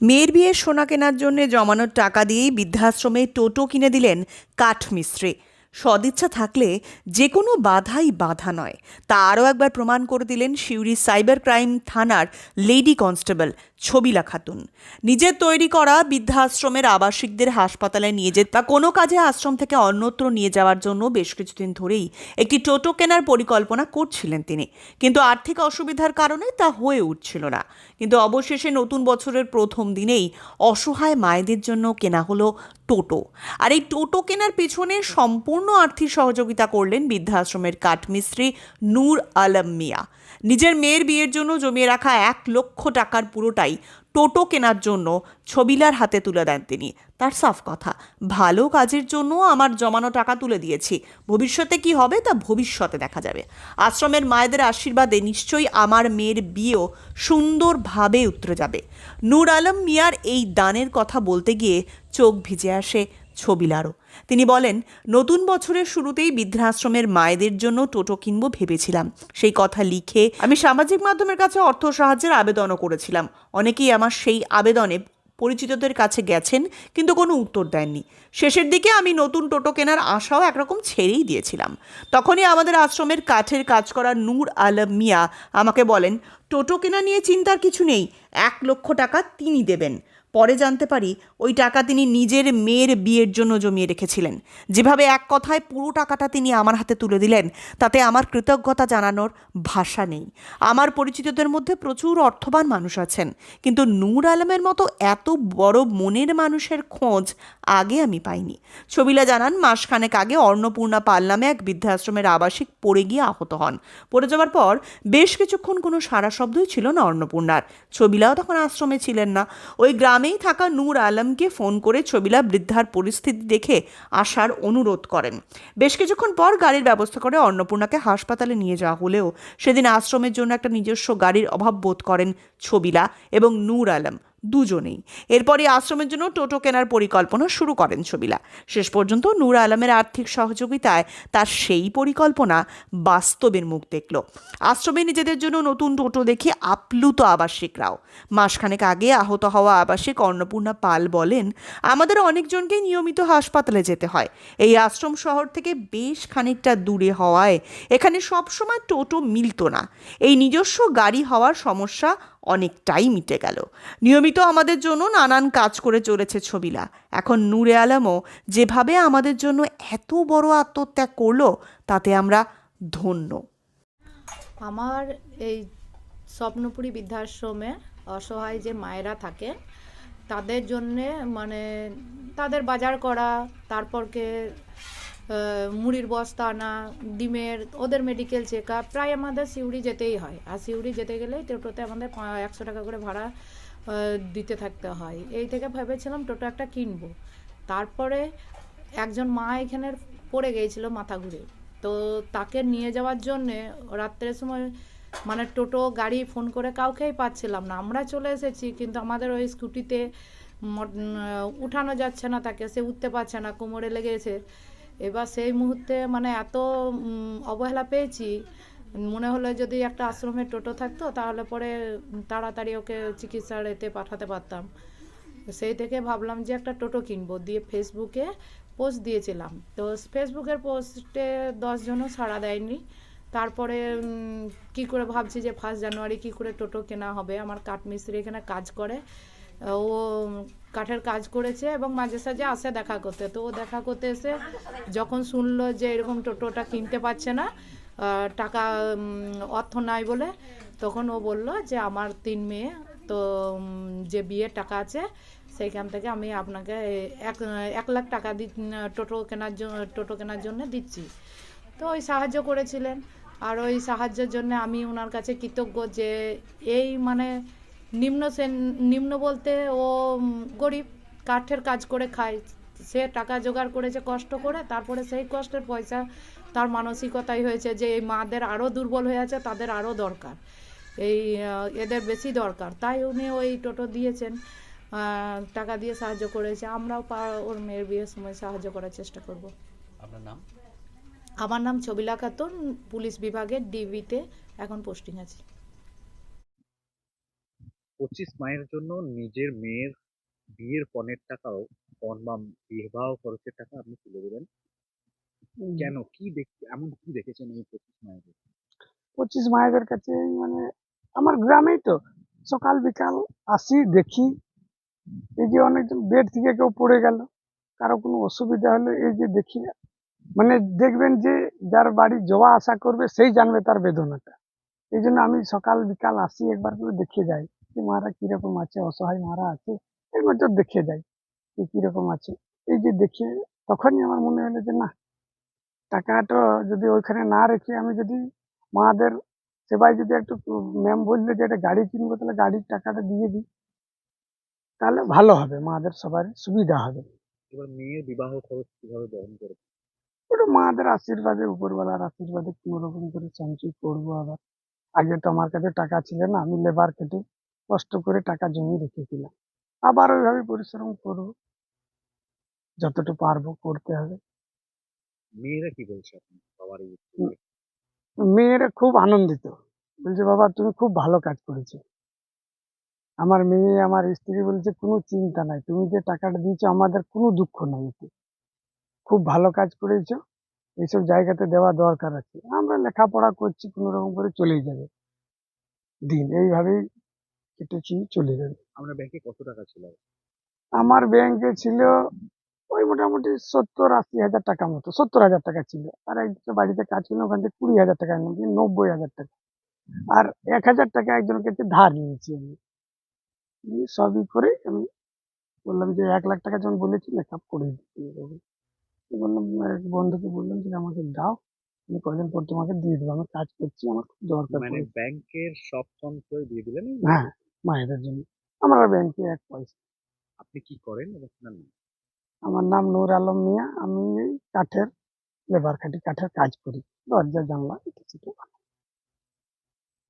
মেয়ের বিয়ে সোনা কেনার জন্য জমানোর টাকা দিয়েই বৃদ্ধাশ্রমে টোটো কিনে দিলেন কাঠমিস্ত্রি। সদিচ্ছা থাকলে যে কোনো বাধাই বাধা নয়। তা আরও একবার প্রমাণ করে দিলেন সিউড়ি সাইবার ক্রাইম থানার লেডি কনস্টেবল ছবিলা খাতুন। নিজের তৈরি করা বৃদ্ধাশ্রমের আবাসিকদের হাসপাতালে নিয়ে যেতে বা কোনো কাজে আশ্রম থেকে অন্যত্র নিয়ে যাওয়ার জন্য বেশ কিছুদিন ধরেই একটি টোটো কেনার পরিকল্পনা করছিলেন তিনি। কিন্তু আর্থিক অসুবিধার কারণে তা হয়ে উঠছিল না। কিন্তু অবশেষে নতুন বছরের প্রথম দিনেই অসহায় মায়েদের জন্য কেনা হলো টোটো। আর এই টোটো কেনার পিছনে সম্পূর্ণ আর্থিক সহযোগিতা করলেন বৃদ্ধাশ্রমের কাঠমিস্ত্রি নূর আলম মিয়া। নিজের মেয়ের বিয়ের জন্য জমিয়ে রাখা এক লক্ষ টাকার পুরোটাই টোটো কেনার জন্য ছবিলার হাতে তুলে দেন তিনি। তার সাফ কথা, ভালো কাজের জন্য আমার জমানো টাকা তুলে দিয়েছি। ভবিষ্যতে কি হবে তা ভবিষ্যতে দেখা যাবে। আশ্রমের মায়েদের আশীর্বাদে নিশ্চয়ই আমার মেয়ের বিয়েও সুন্দরভাবে উতরে যাবে। নূর আলম মিয়ার এই দানের কথা বলতে গিয়ে চোখ ভিজে আসে ছবিলারও তিনি বলেন, নতুন বছরের শুরুতেই বৃদ্ধাশ্রমের মায়েদের জন্য টোটো কিনবো ভেবেছিলাম। সেই কথা লিখে আমি সামাজিক মাধ্যমের কাছে অর্থ সাহায্যের আবেদনও করেছিলাম। অনেকেই আমার সেই আবেদনে পরিচিতদের কাছে গেছেন, কিন্তু কোনো উত্তর দেননি। শেষের দিকে আমি নতুন টোটো কেনার আশাও একরকম ছেড়েই দিয়েছিলাম। তখনই আমাদের আশ্রমের কাঠের কাজ করা নূর আলম মিয়া আমাকে বলেন, টোটো কেনা নিয়ে চিন্তার কিছু নেই। এক লক্ষ টাকা তিনি দেবেন। পরে জানতে পারি ওই টাকা তিনি নিজের মেয়ের বিয়ের জন্য জমিয়ে রেখেছিলেন। যেভাবে এক কথায় পুরো টাকাটা তিনি আমার হাতে তুলে দিলেন, তাতে আমার কৃতজ্ঞতা জানানোর ভাষা নেই। আমার পরিচিতদের মধ্যে প্রচুর অর্থবান মানুষ আছেন, কিন্তু নূর আলমের মতো এত বড় মনের মানুষের খোঁজ আগে আমি পাইনি। ছবিলা জানান, মাসখানেক আগে অন্নপূর্ণা পাল নামে এক বৃদ্ধাশ্রমের আবাসিক পড়ে গিয়ে আহত হন। পড়ে যাওয়ার পর বেশ কিছুক্ষণ কোনো সারা শব্দই ছিল না অন্নপূর্ণার। ছবিলাও তখন আশ্রমে ছিলেন না। ওই গ্রামেই থাকা নূর আলমকে ফোন করে ছবিলা বৃদ্ধার পরিস্থিতি দেখে আসার অনুরোধ করেন। বেশ কিছুক্ষণ পর গাড়ির ব্যবস্থা করে অন্নপূর্ণাকে হাসপাতালে নিয়ে যাওয়া হলেও সেদিন আশ্রমের জন্য একটা নিজস্ব গাড়ির অভাব বোধ করেন ছবিলা এবং নূর আলম। দুজনেই। এরপরই আশ্রমের জন্য টোটো কেনার পরিকল্পনা শুরু করেন ছবিলা। শেষ পর্যন্ত নূর আলমের আর্থিক সহযোগিতায় তার সেই পরিকল্পনা বাস্তবের মুখ দেখল। আশ্রমে নিজেদের জন্য নতুন টোটো দেখে আপ্লুত আবাসিকরাও। মাসখানেক আগে আহত হওয়া আবাসিক অন্নপূর্ণা পাল বলেন, আমাদের অনেকজনকেই নিয়মিত হাসপাতালে যেতে হয়। এই আশ্রম শহর থেকে বেশ খানিকটা দূরে হওয়ায় এখানে সবসময় টোটো মিলত না। এই নিজস্ব গাড়ি হওয়ার সমস্যা অনেকটাই মিটে গেল। নিয়মিত আমাদের জন্য নানান কাজ করে চলেছে ছবিলা। এখন নূরে আলমও যেভাবে আমাদের জন্য এত বড় আত্মত্যাগ করল, তাতে আমরা ধন্য। আমার এই স্বপ্নপুরী বৃদ্ধাশ্রমে অসহায় যে মায়েরা থাকে, তাদের জন্যে মানে তাদের বাজার করা, তারপরকে মুড়ির বস্তা আনা, ডিমের, ওদের মেডিকেল চেক আপ প্রায় আমাদের সিউড়ি যেতেই হয়। আর সিউড়ি যেতে গেলেই টোটোতে আমাদের একশো টাকা করে ভাড়া দিতে থাকতে হয়। এই থেকে ভেবেছিলাম টোটো একটা কিনবো। তারপরে একজন মা এখানে পড়ে গিয়েছিল মাথা ঘুরে। তো তাকে নিয়ে যাওয়ার জন্যে রাত্রের সময় মানে টোটো, গাড়ি ফোন করে কাউকেই পাচ্ছিলাম না। আমরা চলে এসেছি, কিন্তু আমাদের ওই স্কুটিতে উঠানো যাচ্ছে না তাকে, সে উঠতে পারছে না, কোমরে লেগেছে। এবার সেই মুহূর্তে মানে এত অবহেলা পেয়েছি। মনে হলো যদি একটা আশ্রমে টোটো থাকতো, তাহলে পরে তাড়াতাড়ি ওকে চিকিৎসার এতে পাঠাতে পারতাম। সেই থেকে ভাবলাম যে একটা টোটো কিনবো, দিয়ে ফেসবুকে পোস্ট দিয়েছিলাম। তো ফেসবুকের পোস্টে দশজনও সাড়া দেয়নি। তারপরে কি করে ভাবছি যে ফার্স্ট জানুয়ারি কি করে টোটো কেনা হবে, আমার কাঠমিস্ত্রি এখানে কাজ করে। ও কাঠের কাজ করেছে এবং মাঝে সাঝে আসে দেখা করতে। তো ও দেখা করতে এসে যখন শুনলো যে এরকম টোটোটা কিনতে পারছে না টাকা অর্থ নাই বলে, তখন ও বলল যে আমার তিন মেয়ে, তো যে বিয়ের টাকা আছে, সেইখান থেকে আমি আপনাকে এক এক লাখ টাকা দি, টোটো কেনার জন্য টোটো কেনার জন্য দিচ্ছি। তো ওই সাহায্য করেছিলেন। আর ওই সাহায্যের জন্য আমি ওনার কাছে কৃতজ্ঞ যে এই মানে নিম্ন নিম্ন বলতে ও গরিব কাঠের কাজ করে খায়। সে টাকা জোগাড় করেছে কষ্ট করে তারপরে সেই কষ্টের পয়সা তার মানসিকতাই হয়েছে যে এই মাদের আরও দুর্বল হয়ে আছে তাদের আরও দরকার। এই এদের বেশি দরকার। তাই উনি ওই টোটো দিয়েছেন টাকা দিয়ে সাহায্য করেছে। আমরাও পা- ওর মেয়ের বিয়ের সময় সাহায্য করার চেষ্টা করব। আপনার নাম? আমার নাম ছবিলা খাতুন পুলিশ বিভাগের ডিবিতে এখন পোস্টিং আছে। পঁচিশ মায়ের জন্য নিজের মেয়ের বিয়ের পণের টাকাও পণ বা বিবাহ খরচের টাকা আপনি তুলে দেবেন। কেন? কি দেখ এমন কি দেখেছেন এই পঁচিশ মায়ের পঁচিশ মায়েদের কাছে মানে আমার গ্রামেই তো সকাল বিকাল আসি দেখি। এই যে অনেকজন বেড থেকে কেউ পড়ে গেল কারও কোনো অসুবিধা হলে এই যে দেখি মানে দেখবেন যে যার বাড়ি যাওয়া আসা করবে সেই জানবে তার বেদনাটা। এই জন্য আমি সকাল বিকাল আসি একবার করে দেখে যাই। যে মারা কীরকম আছে অসহায় মারা আছে এর মধ্যে দেখে যাই যে কীরকম আছে। এই যে দেখে তখনই আমার মনে হলো যে না টাকাটা যদি ওইখানে না রেখে আমি যদি মাদের সেবায় যদি একটু ম্যাম বললে যে একটা গাড়ি কিনবো তাহলে গাড়ির টাকাটা দিয়ে দিই। তাহলে ভালো হবে মাদের সবার সুবিধা হবে। এবার মেয়ের বিবাহ খরচ কীভাবে বহন করবে? ওটা মাদের আশীর্বাদে উপরওয়ালার আশীর্বাদে কোনো রকম করে সঞ্চয় করব আবার। আগে তো আমার কাছে টাকা ছিল না আমি লেবার কেটে কষ্ট করে টাকা জমিয়ে রেখেছিলাম আবার ওইভাবে পরিশ্রম করব। যতটুকু পারব করতে হবে। মেয়েরা কি বলছে আপনি বাবার। মেয়েরা খুব আনন্দিত। বলছে বাবা তুমি খুব ভালো কাজ করেছ। আমার মেয়ে আমার স্ত্রী বলছে কোনো চিন্তা নাই। তুমি যে টাকাটা দিয়েছ আমাদের কোনো দুঃখ নাই এতে। খুব ভালো কাজ করেছ। এইসব জায়গাতে দেওয়া দরকার আছে। আমরা লেখাপড়া করছি কোনো রকম করে চলেই যাবে। দিন। এইভাবেই কেটেছি চলে যাবে আমরা ব্যাংকে কত টাকা ছিল? আমার ব্যাংকে ছিল ওই মোটামুটি সত্তর আশি হাজার টাকা মতো সত্তর হাজার টাকা ছিল। আর একজন বাড়িতে কাজ ছিল ওখান থেকে কুড়ি হাজার টাকা নিয়েছি নব্বই হাজার টাকা। আর এক হাজার টাকা একজনের কাছে ধার নিয়েছি আমি। সবই করে আমি বললাম যে এক লাখ টাকা যখন বলেছি মেকআপ করে দিচ্ছি বললাম এক বন্ধুকে বললাম যে আমাকে দাও আমি কদিন পর তোমাকে দিয়ে দেবো। আমি কাজ করছি আমার খুব দরকার মানে। ব্যাংকের সব সঞ্চয় দিয়ে দিলেন হ্যাঁ। মায়েদের জন্য আমার ব্যাংকে এক পয়সা আপনি কি করেন এবং আপনার নাম? আমার নাম নূর আলম মিয়া আমি এই কাঠের লেবার খাটি কাঠের কাজ করি দরজা জানলা বানাই।